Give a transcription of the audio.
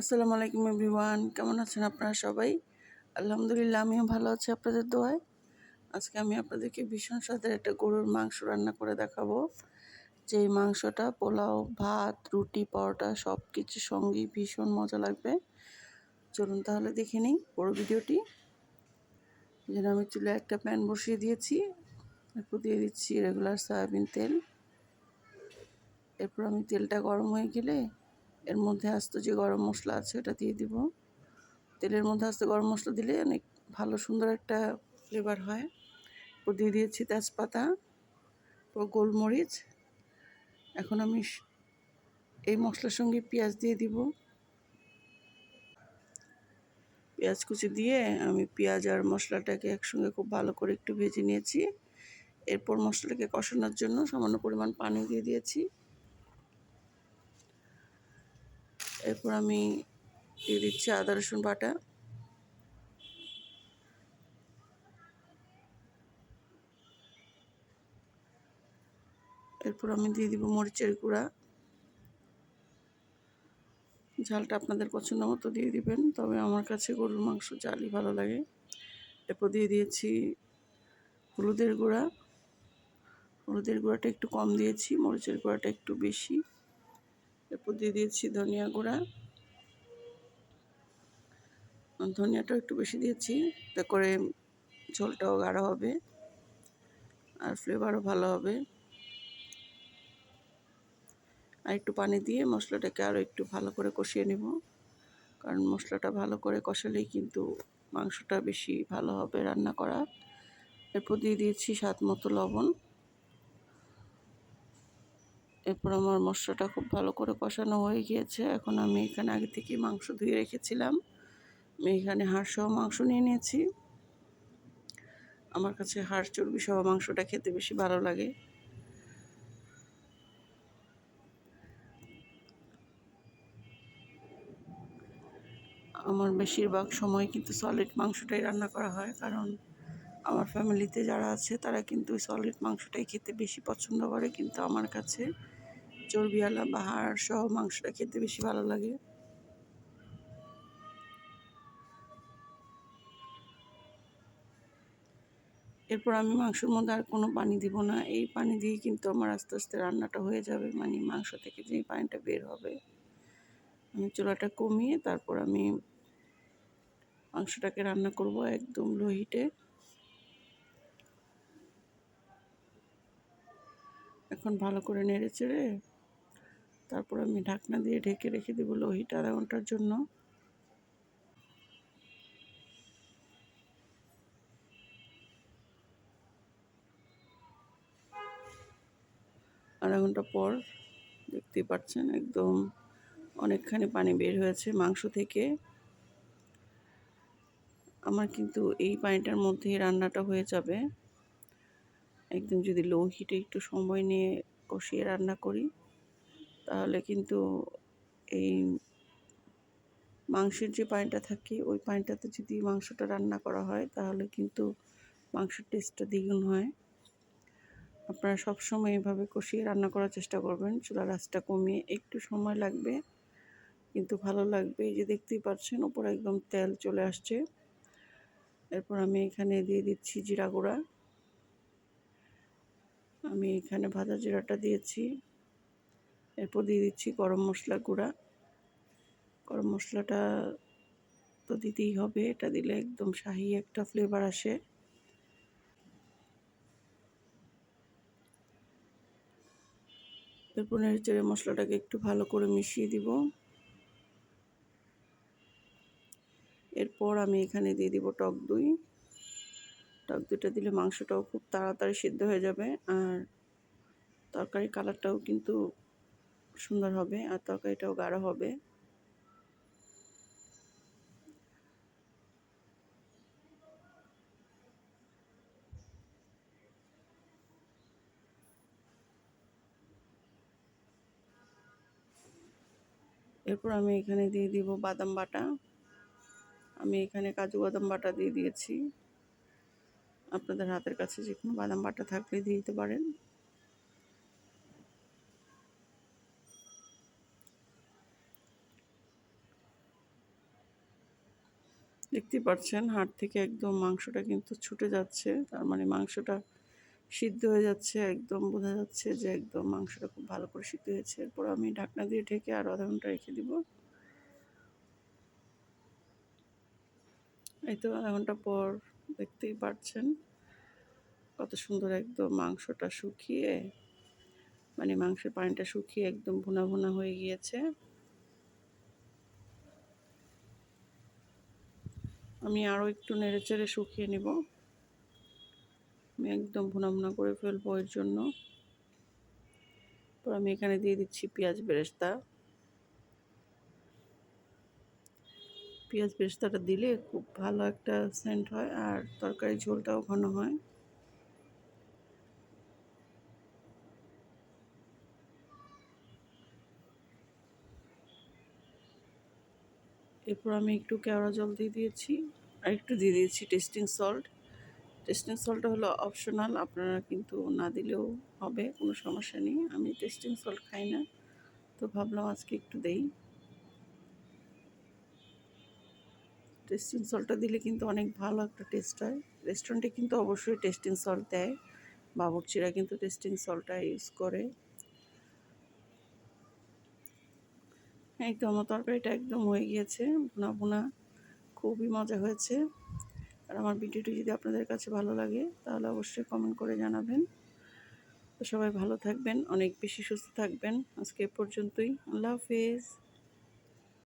আসসালামু আলাইকুম এভরিওয়ান, কেমন আছেন আপনারা সবাই? আলহামদুলিল্লাহ, আমিও ভালো আছি আপনাদের দোয়ায়। আজকে আমি আপনাদেরকে ভীষণ স্বাদের একটা গরুর মাংস রান্না করে দেখাবো। যেই মাংসটা, পোলাও, ভাত, রুটি, পরোটা সব কিছুর সঙ্গেই ভীষণ মজা লাগবে। চলুন তাহলে দেখে নিই পুরো ভিডিওটি। যেন আমি চুলে একটা প্যান বসিয়ে দিয়েছি। এরপর দিয়ে দিচ্ছি রেগুলার সয়াবিন তেল। এরপর আমি তেলটা গরম হয়ে গেলে এর মধ্যে আস্ত যে গরম মশলা আছে, ওটা দিয়ে দিব। তেলের মধ্যে আস্তে গরম মশলা দিলে অনেক ভালো, সুন্দর একটা ফ্লেভার হয়। ও দিয়ে দিয়েছি তেজপাতা ও গোলমরিচ। এখন আমি এই মশলার সঙ্গে পেঁয়াজ দিয়ে দিব। পেঁয়াজ কুচি দিয়ে আমি পেঁয়াজ আর মশলাটাকে একসঙ্গে খুব ভালো করে একটু ভেজে নিয়েছি। এরপর মশলাটাকে কষানোর জন্য সামান্য পরিমাণ পানি দিয়ে দিয়েছি। এরপর আমি দিয়ে দিচ্ছি আদা, রসুন বাটা। এরপর আমি দিয়ে দিব মরিচের গুঁড়া। ঝালটা আপনাদের পছন্দ মতো দিয়ে দিবেন, তবে আমার কাছে গরুর মাংস জালই ভালো লাগে। এরপর দিয়ে দিয়েছি হলুদের গুঁড়া। হলুদের গুঁড়াটা একটু কম দিয়েছি, মরিচের গুঁড়াটা একটু বেশি। এরপর দিয়ে দিয়েছি ধনিয়া গুঁড়া। ধনিয়াটাও একটু বেশি দিয়েছি, তা করে ঝোলটাও গাঢ় হবে আর ফ্লেভারও ভালো হবে। আর একটু পানি দিয়ে মশলাটাকে আরও একটু ভালো করে কষিয়ে নেব, কারণ মশলাটা ভালো করে কষালেই কিন্তু মাংসটা বেশি ভালো হবে রান্না করা এরপর দিয়ে দিয়েছি স্বাদ মতো লবণ। এরপর আমার মশলাটা খুব ভালো করে কষানো হয়ে গিয়েছে। এখন আমি এখানে আগে থেকে মাংস ধুয়ে রেখেছিলাম। আমি এখানে হাড় সহ মাংস নিয়ে নিয়েছি। আমার কাছে হাড় চর্বি সহ মাংসটা খেতে বেশি ভালো লাগে। আমার বেশিরভাগ সময় কিন্তু সলিড মাংসটাই রান্না করা হয়, কারণ আমার ফ্যামিলিতে যারা আছে, তারা কিন্তু সলিড মাংসটাই খেতে বেশি পছন্দ করে কিন্তু আমার কাছে। চর্বিওয়ালা বা হাড় সহ মাংসটা খেতে বেশি ভালো লাগে। এরপর আমি মাংসের মধ্যে আর কোনো পানি দিব না। এই পানি দিয়ে কিন্তু আমার আস্তে আস্তে রান্নাটা হয়ে যাবে মানে মাংস থেকে যে পানিটা বের হবে। আমি চুলাটা কমিয়ে তারপর আমি মাংসটাকে রান্না করব একদম লো হিটে এখন ভালো করে নেড়ে চেড়ে তারপর আমি ঢাকনা দিয়ে ঢেকে রেখে দেবো লো আধা ঘণ্টার জন্য। আধা ঘণ্টা পর দেখতেই পাচ্ছেন একদম অনেকখানি পানি বের হয়েছে মাংস থেকে। আমার কিন্তু এই পানিটার মধ্যেই রান্নাটা হয়ে যাবে। একদম যদি লো হিটে একটু সময় নিয়ে কষিয়ে রান্না করি। তাহলে কিন্তু এই মাংসের যে পানিটা থাকে, ওই পানিটাতে যদি মাংসটা রান্না করা হয়, তাহলে কিন্তু মাংসের টেস্টটা দ্বিগুণ হয়। আপনারা সবসময় এভাবে কষিয়ে রান্না করার চেষ্টা করবেন। চুলার আঁচটা কমিয়ে একটু সময় লাগবে, কিন্তু ভালো লাগবে। এই যে দেখতেই পাচ্ছেন, ওপরে একদম তেল চলে আসছে। এরপর আমি এখানে দিয়ে দিচ্ছি জিরা গুঁড়া। আমি এখানে ভাজা জিরাটা দিয়েছি। এরপর দিয়ে দিচ্ছি গরম মশলা গুঁড়া। গরম মশলাটা তো দিতেই হবে, এটা দিলে একদম শাহি একটা ফ্লেভার আসে। এরপর নেড়ে মশলাটাকে একটু ভালো করে মিশিয়ে দিব। এরপর আমি এখানে দিয়ে দিব টক দই। টক দইটা দিলে মাংসটাও খুব তাড়াতাড়ি সিদ্ধ হয়ে যাবে, আর তরকারি কালারটাও কিন্তু সুন্দর হবে আর তরকারিটাও গাঢ় হবে। এরপর আমি এখানে দিয়ে দিব বাদাম বাটা। আমি এখানে কাজু বাদাম বাটা দিয়ে দিয়েছি। আপনাদের হাতের কাছে যে কোনো বাদাম বাটা থাকলে দিয়ে দিতে পারেন। দেখতে পাচ্ছেন হাড় থেকে একদম মাংসটা কিন্তু ছুটে যাচ্ছে। তার মানে মাংসটা সিদ্ধ হয়ে যাচ্ছে, একদম বোঝা যাচ্ছে যে একদম মাংসটা খুব ভালো করে সিদ্ধ হয়েছে। এরপর আমি ঢাকনা দিয়ে ঢেকে আর আধা ঘণ্টা রেখে দিব। এই তো আধা ঘণ্টা পর দেখতেই পাচ্ছেন কত সুন্দর একদম মাংসটা শুকিয়ে মানে মাংসের পানিটা শুকিয়ে একদম ভুনা ভুনা হয়ে গিয়েছে। আমি আরও একটু নেড়ে চেড়ে শুকিয়ে নেব। আমি একদম ভুনা করে ফেলব এর জন্য। তো আমি এখানে দিয়ে দিচ্ছি পেঁয়াজ বেরেস্তা। পেঁয়াজ বেরেস্তাটা দিলে খুব ভালো একটা সেন্ট হয় আর তরকারি ঝোলটাও ঘন হয়। এরপর আমি একটু কেওড়া জল দিয়ে দিয়েছি আর একটু দিয়ে দিয়েছি টেস্টিং সল্ট টেস্টিং সল্টটা হলো অপশনাল আপনারা কিন্তু না দিলেও হবে, কোনো সমস্যা নেই। আমি টেস্টিং সল্ট খাই না, তো ভাবলাম আজকে একটু দেই। টেস্টিং সল্টটা দিলে কিন্তু অনেক ভালো একটা টেস্ট হয়। রেস্টুরেন্টে কিন্তু অবশ্যই টেস্টিং সল্ট দেয়। বাবুর্চিরা কিন্তু টেস্টিং সল্টটা ইউজ করে। তো আমার তরকারিটা একদম হয়ে গিয়েছে। বোনা বোনা খুবই মজা হয়েছে। আর আমার ভিডিওটি যদি আপনাদের কাছে ভালো লাগে, তাহলে অবশ্যই কমেন্ট করে জানাবেন। তো সবাই ভালো থাকবেন, অনেক বেশি সুস্থ থাকবেন। আজকে পর্যন্তই। আল্লাহ হাফিজ।